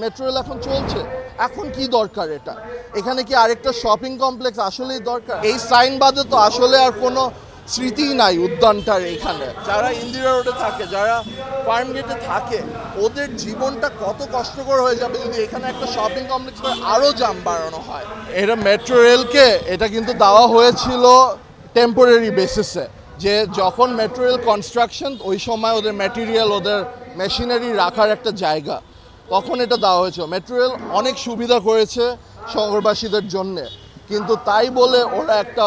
Metro rail এখন চলছে। এখন কি দরকার এটা? এখানে কি আরেকটা শপিং কমপ্লেক্স আসলেই দরকার? এই সাইন বাদে তো আসলে আর কোনো স্মৃতি নাই উদ্যানটার এখানে। যারা ইন্দিরা রোডে থাকে, যারা ফার্ম গেটে থাকে, ওদের জীবনটা কত কষ্টকর হয়ে যাবে যদি এখানে একটা শপিং কমপ্লেক্স করে আরও জাম বাড়ানো হয়। এটা মেট্রো রেলকে, এটা কিন্তু দেওয়া হয়েছিল টেম্পোরারি বেসিসে যে যখন মেট্রো রেল কনস্ট্রাকশন ওই সময় ওদের ম্যাটেরিয়াল ওদের মেশিনারি রাখার একটা জায়গা। তখন এটা দেওয়া হয়েছে মেট্রো রেল অনেক সুবিধা করেছে শহরবাসীদের জন্য। কিন্তু তাই বলে ওরা একটা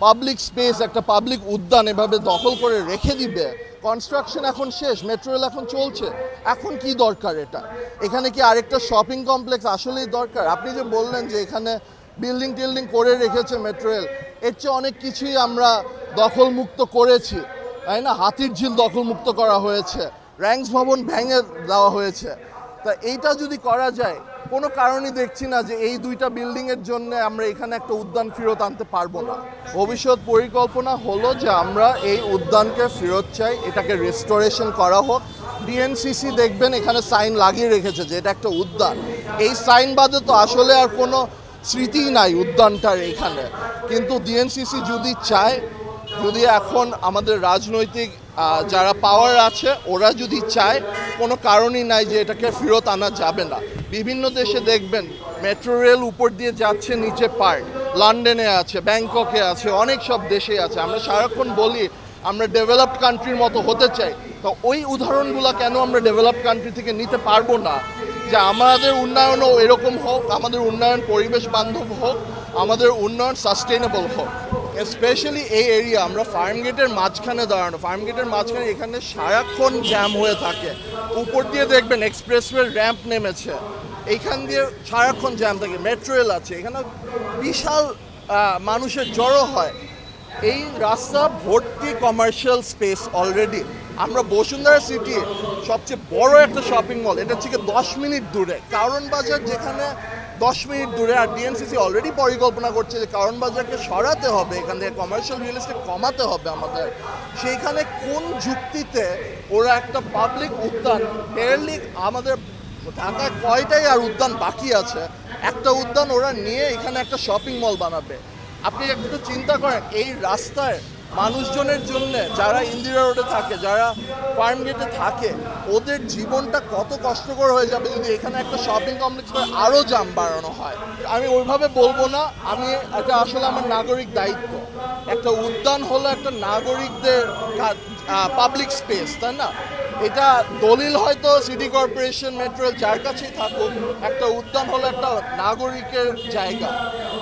পাবলিক স্পেস একটা পাবলিক উদ্যান এভাবে দখল করে রেখে দিবে। কনস্ট্রাকশন এখন শেষ মেট্রো রেল এখন চলছে। এখন কি দরকার এটা? এখানে কি আরেকটা শপিং কমপ্লেক্স আসলেই দরকার? আপনি যে বললেন যে এখানে বিল্ডিং টিল্ডিং করে রেখেছে মেট্রো রেল এর চেয়ে অনেক কিছুই আমরা দখলমুক্ত করেছি। তাই না? হাতির ঝিল দখলমুক্ত করা হয়েছে। র্যাঙ্কস ভবন ভেঙে দেওয়া হয়েছে। তা এইটা যদি করা যায়, কোনো কারণই দেখছি না যে এই দুইটা বিল্ডিংয়ের জন্য আমরা এখানে একটা উদ্যান ফেরত আনতে পারব না। ভবিষ্যৎ পরিকল্পনা হলো যে আমরা এই উদ্যানকে ফেরত চাই, এটাকে রেস্টোরেশন করা হোক। ডিএনসিসি দেখবেন এখানে সাইন লাগিয়ে রেখেছে যে এটা একটা উদ্যান। এই সাইন বাদে তো আসলে আর কোনো স্মৃতি নাই উদ্যানটার এখানে। কিন্তু ডিএনসিসি যদি চায়, যদি এখন আমাদের রাজনৈতিক যারা পাওয়ার আছে, ওরা যদি চায়, কোনো কারণই নাই যে এটাকে ফেরত আনা যাবে না। বিভিন্ন দেশে দেখবেন মেট্রো রেল উপর দিয়ে যাচ্ছে, নিচে পার্ক। লন্ডনে আছে ব্যাংককে আছে, অনেক সব দেশে আছে। আমরা সারাক্ষণ বলি, আমরা ডেভেলপড কান্ট্রির মতো হতে চাই। তো ওই উদাহরণগুলো কেন আমরা ডেভেলপড কান্ট্রি থেকে নিতে পারব না? যে আমাদের উন্নয়নও এরকম হোক, আমাদের উন্নয়ন পরিবেশ বান্ধব হোক, আমাদের উন্নয়ন সাস্টেইনেবল হোক। স্পেশালি এই এরিয়া আমরা ফার্ম গেটের মাঝখানে দাঁড়ানো ফার্ম গেটের মাঝখানে এখানে সারাক্ষণ জ্যাম হয়ে থাকে। উপর দিয়ে দেখবেন এক্সপ্রেসওয়ে র্যাম্প নেমেছে। এইখান দিয়ে সারাক্ষণ জ্যাম থাকে মেট্রো রেল আছে। এখানে বিশাল মানুষের জড়ো হয়। এই রাস্তা ভর্তি কমার্শিয়াল স্পেস অলরেডি আমরা বসুন্ধরা সিটি সবচেয়ে বড় একটা শপিং মল এটা থেকে দশ মিনিট দূরে। কারণ বাজার যেখানে দশ মিনিট দূরে আর ডিএনসিসি অলরেডি পরিকল্পনা করছে যে কারণ বাজারকে সরাতে হবে, এখান থেকে কমার্শিয়াল রিয়েল এস্টেট কমাতে হবে আমাদের। সেইখানে কোন যুক্তিতে ওরা একটা পাবলিক উদ্যান বেয়ারলি আমাদের ঢাকায় কয়টাই আর উদ্যান বাকি আছে, একটা উদ্যান ওরা নিয়ে এখানে একটা শপিং মল বানাবে। আপনি একটু চিন্তা করেন, এই রাস্তায় মানুষজনের জন্য যারা ইন্দিরা রোডে থাকে, যারা ফার্ম গেটে থাকে, ওদের জীবনটা কত কষ্টকর হয়ে যাবে যদি এখানে একটা শপিং কমপ্লেক্স করে আরও জাম বাড়ানো হয়। আমি ওইভাবে বলব না, আমি এটা আসলে আমার নাগরিক দায়িত্ব। একটা উদ্যান হলো একটা নাগরিকদের পাবলিক স্পেস তাই না? এটা দলিল হয়তো সিটি কর্পোরেশন মেট্রো যার কাছেই থাকুক, একটা উদ্যান হলো একটা নাগরিকের জায়গা।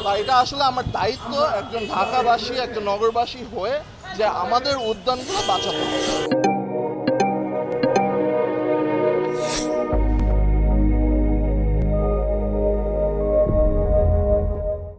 বা এটা আসলে আমার দায়িত্ব একজন ঢাকাবাসী, একজন নগরবাসী হয়ে যে আমাদের উদ্যানগুলো বাঁচাতে হবে।